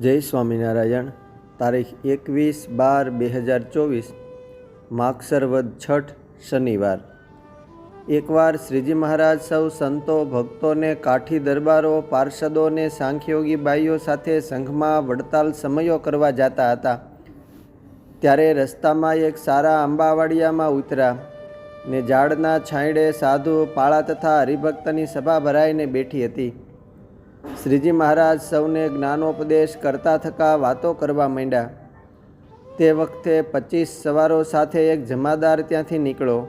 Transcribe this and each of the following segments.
જય સ્વામિનારાયણ. તારીખ એકવીસ બાર બે હજાર ચોવીસ માગસર વદ છઠ, શનિવાર. એકવાર શ્રીજી મહારાજ સૌ સંતો ભક્તોને કાઠી દરબારો, પાર્ષદોને સાંખ્યોગી બાઈઓ સાથે સંઘમાં વડતાલ સમયો કરવા જતા હતા. ત્યારે રસ્તામાં એક સારા આંબાવાડિયામાં ઉતર્યા ને ઝાડના છાંયડે સાધુ, પાળા તથા હરિભક્તની સભા ભરાઈને બેઠી હતી. શ્રીજી મહારાજ સૌને જ્ઞાનોપદેશ કરતા થકા વાતો કરવા માંડ્યા. તે વખતે પચીસ સવારો સાથે એક જમાદાર ત્યાંથી નીકળો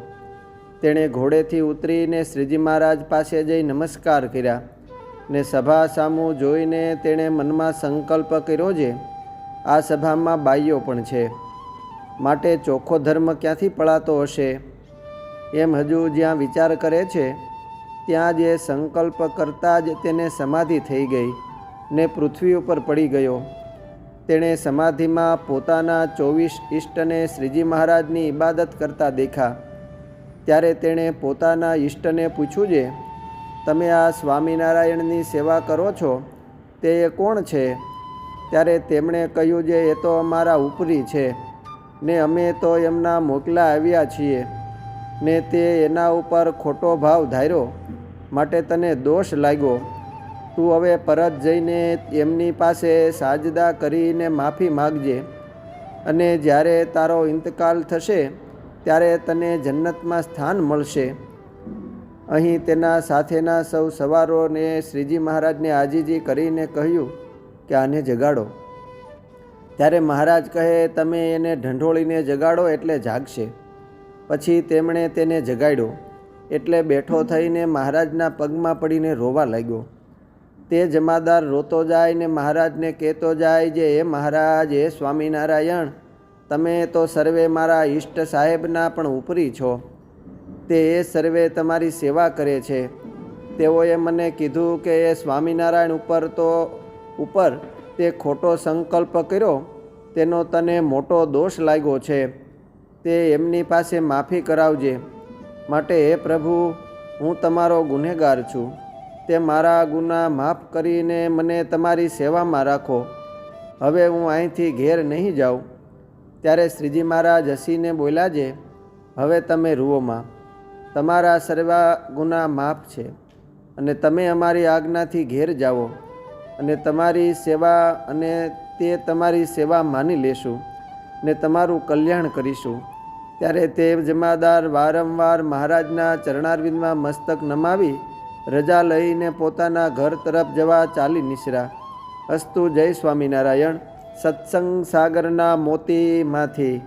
તેણે ઘોડેથી ઉતરીને શ્રીજી મહારાજ પાસે જઈ નમસ્કાર કર્યા ને સભા સામું જોઈને તેણે મનમાં સંકલ્પ કર્યો છે આ સભામાં બાઈઓ પણ છે. માટે ચોખ્ખો ધર્મ ક્યાંથી પળાતો હશે? એમ હજુ જ્યાં વિચાર કરે છે ત્યાં જે સંકલ્પ કરતાં જ તેને સમાધિ થઈ ગઈ ને પૃથ્વી ઉપર પડી ગયો. તેણે સમાધિમાં પોતાના ચોવીસ ઈષ્ટને શ્રીજી મહારાજની ઇબાદત કરતા દેખા. ત્યારે તેણે પોતાના ઈષ્ટને પૂછ્યું છે તમે આ સ્વામિનારાયણની સેવા કરો છો? તે કોણ છે? ત્યારે તેમણે કહ્યું જે, એ તો અમારા ઉપરી છે. ને અમે તો એમના મોકલા આવ્યા છીએ. ને તે એના ઉપર ખોટો ભાવ ધાર્યો. માટે તને દોષ લાગ્યો. તું હવે પરત જઈને એમની પાસે સાજદા કરીને માફી માગજે અને જ્યારે તારો ઇંતકાલ થશે ત્યારે તને જન્નતમાં સ્થાન મળશે. અહીં તેના સાથેના સૌ સવારોને શ્રીજી મહારાજને આજીજી કરીને કહ્યું કે આને જગાડો. ત્યારે મહારાજ કહે, તમે એને ઢંઢોળીને જગાડો એટલે જાગશે. પછી તેમણે તેને જગાડ્યો. એટલે બેઠો થઈને મહારાજના પગમાં પડીને રોવા લાગ્યો. તે જમાદાર રોતો જાય ને મહારાજને કહેતો જાય જે એ મહારાજ એ સ્વામિનારાયણ, તમે તો સર્વે મારા ઈષ્ટ સાહેબના પણ ઉપરી છો. તે એ સર્વે તમારી સેવા કરે છે. તેઓએ મને કીધું કે એ સ્વામિનારાયણ, ઉપર તો, ઉપર તે ખોટો સંકલ્પ કર્યો. તેનો તને મોટો દોષ લાગ્યો છે. તે એમની પાસે માફી કરાવજે. માટે, હે પ્રભુ, હું તમારો ગુનેગાર છું. તે મારા ગુના માફ કરીને મને તમારી સેવામાં રાખો. હવે હું અહીંથી ઘેર નહીં જાઉં. ત્યારે શ્રીજી મહારાજ હસીને બોલ્યા છે, હવે તમે રૂઓમાં તમારા સર્વા ગુના માફ છે. અને તમે અમારી આજ્ઞાથી ઘેર જાઓ. અને તમારી સેવા અને તે તમારી સેવા માની લેશું. ને તમારું કલ્યાણ કરીશું. ત્યારે તે જમાદાર વારંવાર મહારાજના ચરણારવિંદમાં મસ્તક નમાવી રજા લઈને પોતાના ઘર તરફ જવા ચાલી નીસરા. અસ્તુ જય સ્વામિનારાયણ. સત્સંગ સાગરના મોતીમાંથી.